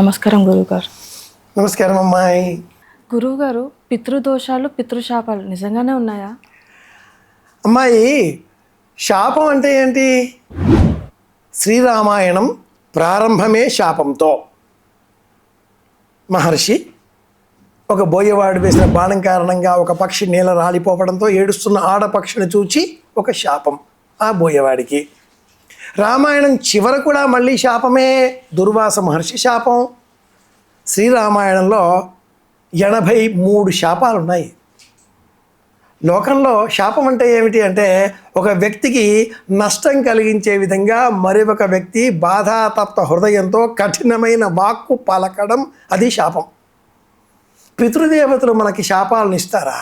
నమస్కారం గురువుగారు నమస్కారం అమ్మాయి. గురువుగారు పితృదోషాలు పితృశాపాలు నిజంగానే ఉన్నాయా? అమ్మాయి శాపం అంటే ఏంటి? శ్రీరామాయణం ప్రారంభమే శాపంతో. మహర్షి ఒక బోయవాడు వేసిన బాణం కారణంగా ఒక పక్షి నేల రాలిపోవడంతో ఏడుస్తున్న ఆడపక్షిని చూచి ఒక శాపం ఆ బోయవాడికి. రామాయణం చివర కూడా మళ్ళీ శాపమే దుర్వాస మహర్షి శాపం. శ్రీరామాయణంలో ఎనభై మూడు శాపాలు ఉన్నాయి లోకంలో శాపం అంటే ఏమిటి అంటే ఒక వ్యక్తికి నష్టం కలిగించే విధంగా మరి ఒక వ్యక్తి బాధాతప్త హృదయంతో కఠినమైన వాక్కు పలకడం అది శాపం. పితృదేవతలు మనకి శాపాలను ఇస్తారా?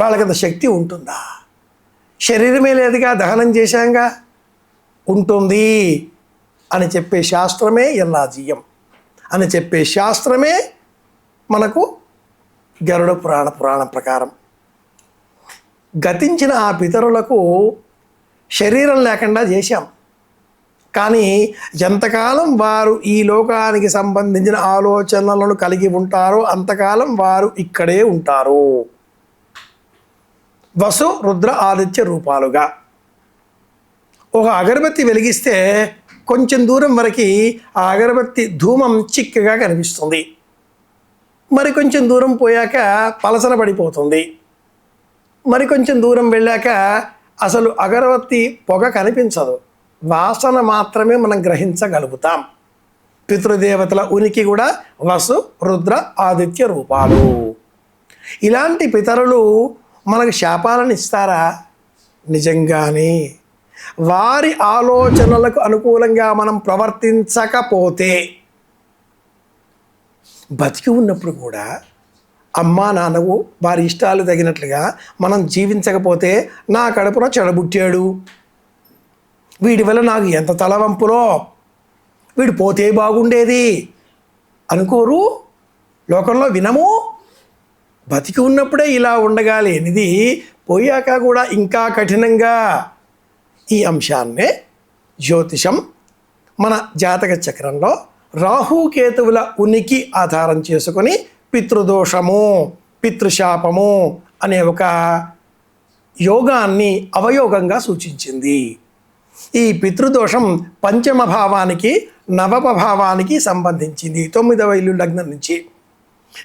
వాళ్ళకంత శక్తి ఉంటుందా? శరీరమే లేదుగా దహనం చేశాంగా? ఉంటుంది అని చెప్పే శాస్త్రమే ఎల్లాజీయం. అని చెప్పే శాస్త్రమే మనకు గరుడ పురాణ పురాణం ప్రకారం. గతించిన ఆ పితరులకు శరీరం లేకుండా చేశాం. కానీ ఎంతకాలం వారు ఈ లోకానికి సంబంధించిన ఆలోచనలను కలిగి ఉంటారో అంతకాలం వారు ఇక్కడే ఉంటారు. వసు రుద్ర ఆదిత్య రూపాలుగా. ఒక అగరబత్తి వెలిగిస్తే కొంచెం దూరం వరకు ఆ అగరబత్తి ధూమం చిక్కగా కనిపిస్తుంది. మరి కొంచెం దూరం పోయాక పలసన పడిపోతుంది. మరి కొంచెం దూరం వెళ్ళాక అసలు అగరబత్తి పొగ కనిపించదు. వాసన మాత్రమే మనం గ్రహించగలుగుతాం. పితృదేవతల ఉనికి కూడా వసు రుద్ర ఆదిత్య రూపాలు. ఇలాంటి పితరులు మనకు శాపాలను ఇస్తారా? నిజంగానే. వారి ఆలోచనలకు అనుకూలంగా మనం ప్రవర్తించకపోతే బతికి ఉన్నప్పుడు కూడా అమ్మా నాన్నవు వారి ఇష్టాలు తగినట్లుగా మనం జీవించకపోతే నా కడుపున చెడబుట్టాడు. వీడి వల్ల నాకు ఎంత తలవంపులో? వీడు పోతే బాగుండేది. అనుకోరు? లోకంలో వినము? బతికి ఉన్నప్పుడే ఇలా ఉండగాలేనిది పోయాక కూడా ఇంకా కఠినంగా ఈ అంశాన్నే జ్యోతిషం మన జాతక చక్రంలో రాహుకేతువుల ఉనికి ఆధారం చేసుకొని పితృదోషము పితృశాపము అనే ఒక యోగాన్ని అవయోగంగా సూచించింది. ఈ పితృదోషం పంచమ భావానికి నవమ భావానికి సంబంధించింది. తొమ్మిదవ ఇల్లు లగ్నం నుంచి.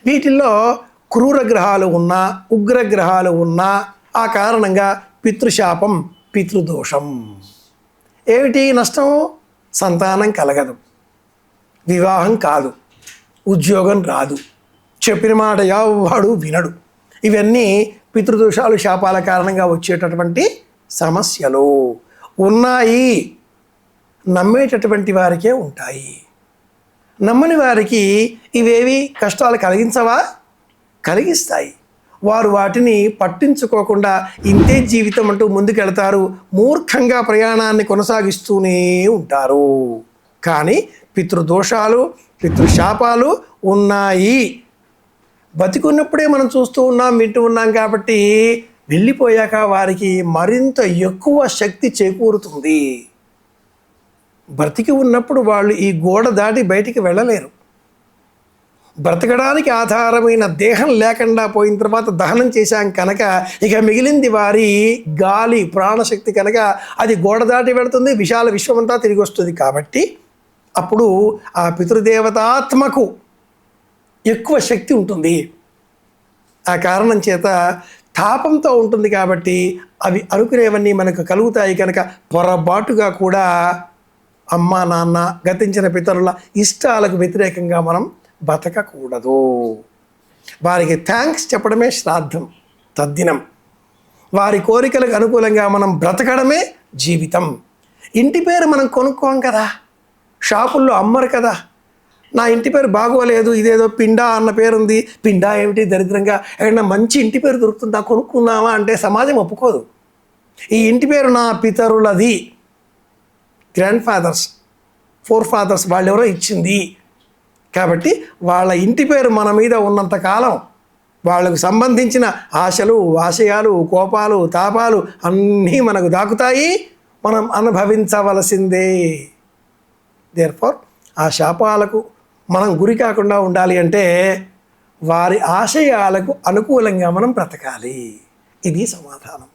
వీటిల్లో క్రూర గ్రహాలు ఉన్నా ఉగ్రగ్రహాలు ఉన్నా ఆ కారణంగా పితృశాపం పితృదోషం. ఏమిటి నష్టం? సంతానం కలగదు. వివాహం కాదు. ఉద్యోగం రాదు. చెప్పిన మాట వాడు వినడు. ఇవన్నీ పితృదోషాలు శాపాల కారణంగా వచ్చేటటువంటి సమస్యలు. ఉన్నాయి. నమ్మేటటువంటి వారికే ఉంటాయి. నమ్మని వారికి ఇవేవి కష్టాలు కలిగించవా? కలిగిస్తాయి. వారు వాటిని పట్టించుకోకుండా ఇంతే జీవితం అంటూ ముందుకెళ్తారు మూర్ఖంగా ప్రయాణాన్ని కొనసాగిస్తూనే ఉంటారు. కానీ పితృదోషాలు పితృశాపాలు ఉన్నాయి. బతికున్నప్పుడే మనం చూస్తూ ఉన్నాం వింటూ ఉన్నాం కాబట్టి వెళ్ళిపోయాక వారికి మరింత ఎక్కువ శక్తి చేకూరుతుంది. బ్రతికి ఉన్నప్పుడు వాళ్ళు ఈ గోడ దాటి బయటికి వెళ్ళలేరు. బ్రతకడానికి ఆధారమైన దేహం లేకుండా పోయిన తర్వాత దహనం చేశాం కనుక ఇక మిగిలింది వారి గాలి ప్రాణశక్తి కనుక అది గోడ దాటి వెళుతుంది విశాల విశ్వమంతా తిరిగి వస్తుంది కాబట్టి అప్పుడు ఆ పితృదేవతాత్మకు ఎక్కువ శక్తి ఉంటుంది. ఆ కారణం చేత తాపంతో ఉంటుంది కాబట్టి అవి అనుకునేవన్నీ మనకు కలుగుతాయి కనుక పొరపాటుగా కూడా అమ్మ నాన్న గతించిన పితరుల ఇష్టాలకు వ్యతిరేకంగా మనం బతకకూడదు. వారికి థ్యాంక్స్ చెప్పడమే శ్రాద్ధం తద్దినం. వారి కోరికలకు అనుకూలంగా మనం బ్రతకడమే జీవితం. ఇంటి పేరు మనం కొనుక్కోం కదా. షాపుల్లో అమ్మరు కదా. నా ఇంటి పేరు బాగోలేదు ఇదేదో పిండా అన్న పేరు ఉంది పిండా ఏమిటి? దరిద్రంగా. ఎక్కడన్నా మంచి ఇంటి పేరు దొరుకుతుందా? కొనుక్కుందామా అంటే సమాజం ఒప్పుకోదు. ఈ ఇంటి పేరు నా పితరులది. గ్రాండ్ ఫాదర్స్ ఫోర్ ఫాదర్స్ వాళ్ళెవరో ఇచ్చింది. కాబట్టి వాళ్ళ ఇంటి పేరు మన మీద ఉన్నంతకాలం వాళ్ళకు సంబంధించిన ఆశలు ఆశయాలు కోపాలు తాపాలు అన్నీ మనకు దాకుతాయి. మనం అనుభవించవలసిందే. దేర్ ఫార్ ఆ శాపాలకు మనం గురి కాకుండా ఉండాలి అంటే వారి ఆశయాలకు అనుకూలంగా మనం బ్రతకాలి. ఇది సమాధానం.